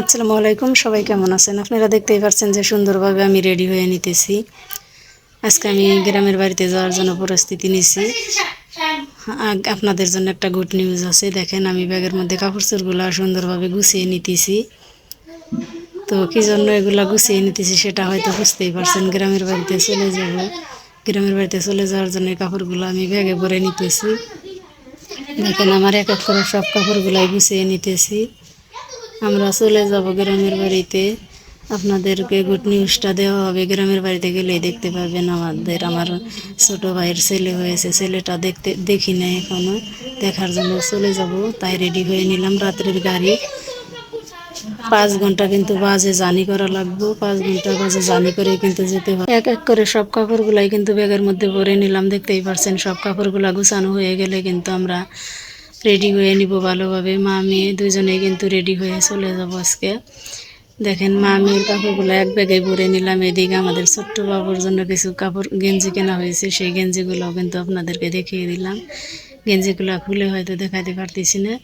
আসসালামু আলাইকুম, সবাই কেমন আছেন? আপনারা দেখতেই পাচ্ছেন যে সুন্দরভাবে আমি রেডি হয়ে নিতেছি। আজকে আমি গ্রামের বাড়িতে যাওয়ার জন্য প্রস্তুতি নিছি। আপনাদের জন্য একটা গুড নিউজ আছে। দেখেন, আমি ব্যাগের মধ্যে কাপড় চোরগুলো সুন্দরভাবে গুছিয়ে নিতেছি। তো কী জন্য এগুলা গুছিয়ে নিতেছি সেটা হয়তো বুঝতেই পারছেন। গ্রামের বাড়িতে চলে যাব। গ্রামের বাড়িতে চলে যাওয়ার জন্য কাপড়গুলো আমি ব্যাগে ভরে নিতেছি। দেখেন আমার এক এক করে সব কাপড়গুলাই গুছিয়ে নিতেছি। আমরা চলে যাব গ্রামের বাড়িতে। আপনাদেরকে গুড নিউজটা দেওয়া হবে। গ্রামের বাড়িতে গেলেই দেখতে পাবেন আমাদের, আমার ছোট ভাইয়ের ছেলে হয়েছে। ছেলেটা দেখতে, দেখি না এখনও। দেখার জন্য চলে যাব। তাই রেডি হয়ে নিলাম রাত্রের গাড়ি। পাঁচ ঘণ্টা কিন্তু বাজে, জানি করা লাগবে। পাঁচ ঘণ্টা বাজে, জানি করে কিন্তু যেতে হবে এক এক করে সব কাপড়গুলাই কিন্তু ব্যাগের মধ্যে ভরে নিলাম, দেখতেই পারছেন, সব কাপড়গুলা গুছানো হয়ে গেলে কিন্তু আমরা রেডি হয়ে নিব ভালোভাবে। মা মেয়ে কিন্তু রেডি হয়ে চলে যাব আজকে। দেখেন, মা কাপড়গুলো এক ব্যাগে ভরে নিলাম। এদিকে আমাদের ছোট্ট বাবুর জন্য কিছু কাপড়, গেঞ্জি কেনা হয়েছে, সেই গেঞ্জিগুলো কিন্তু আপনাদেরকে দেখিয়ে দিলাম। গেঞ্জিগুলো খুলে হয়তো দেখাতে পারতেছি না।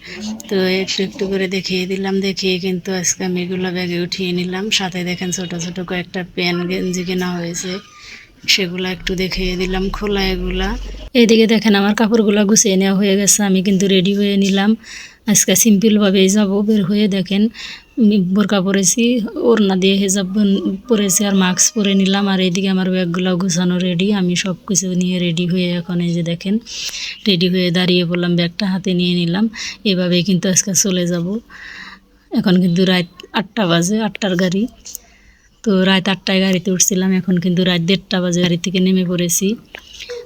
তো একটু একটু করে দেখিয়ে দিলাম, দেখিয়ে কিন্তু আজকে আমি এগুলো ব্যাগে উঠিয়ে নিলাম। সাথে দেখেন ছোট ছোট কয়েকটা প্যান গেঞ্জি কেনা হয়েছে। সেগুলো একটু দেখিয়ে দিলাম, খোলা এগুলা। এদিকে দেখেন আমার কাপড়গুলো গুছিয়ে নেওয়া হয়ে গেছে, আমি কিন্তু রেডি হয়ে নিলাম। আজকে সিম্পলভাবেই যাব বের হয়ে দেখেন বোরকা পরেছি, ওড়না দিয়ে হেজাব পরেছি আর মাস্ক পরে নিলাম আর এইদিকে আমার ব্যাগগুলো গুছানো রেডি আমি সব কিছু নিয়ে রেডি হয়ে এখন এই যে দেখেন রেডি হয়ে দাঁড়িয়ে পড়লাম, ব্যাগটা হাতে নিয়ে নিলাম। এভাবেই কিন্তু আজকে চলে যাব। এখন কিন্তু রাত আটটা বাজে, আটটার গাড়ি। তো রাত আটটায় গাড়িতে উঠছিলাম, এখন কিন্তু রাত দেড়টা বাজে, গাড়ি থেকে নেমে পড়েছি।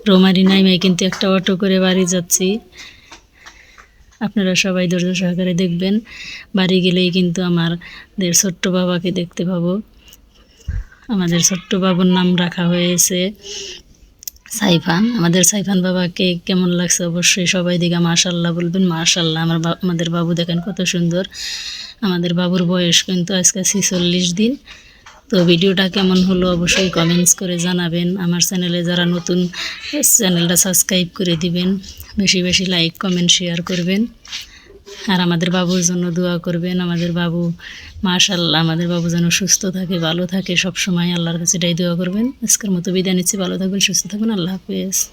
রোমারি নাইমাই কিন্তু একটা অটো করে বাড়ি যাচ্ছি। আপনারা সবাই ধৈর্য সহকারে দেখবেন। বাড়ি গেলেই কিন্তু আমাদের ছোট্ট বাবাকে দেখতে পাবো। আমাদের ছোট্ট বাবুর নাম রাখা হয়েছে সাইফান। আমাদের সাইফান বাবাকে কেমন লাগছে অবশ্যই সবাই দিকে মাশাল্লাহ বলবেন। মাশাল্লাহ আমার আমাদের বাবু দেখেন কত সুন্দর। আমাদের বাবুর বয়স কিন্তু আজকে ছিচল্লিশ দিন। তো ভিডিওটা কেমন হলো অবশ্যই কমেন্টস করে জানাবেন। আমার চ্যানেলে যারা নতুন চ্যানেলটা সাবস্ক্রাইব করে দিবেন। বেশি বেশি লাইক কমেন্ট শেয়ার করবেন। আর আমাদের বাবুর জন্য দোয়া করবেন। আমাদের বাবু মাশাল্লাহ আমাদের বাবু যেন সুস্থ থাকে, ভালো থাকে। সবসময় আল্লাহর কাছে এটাই দোয়া করবেন। আজকের মতো বিদায় নিচ্ছি। ভালো থাকবেন, সুস্থ থাকবেন। আল্লাহ হাফেজ।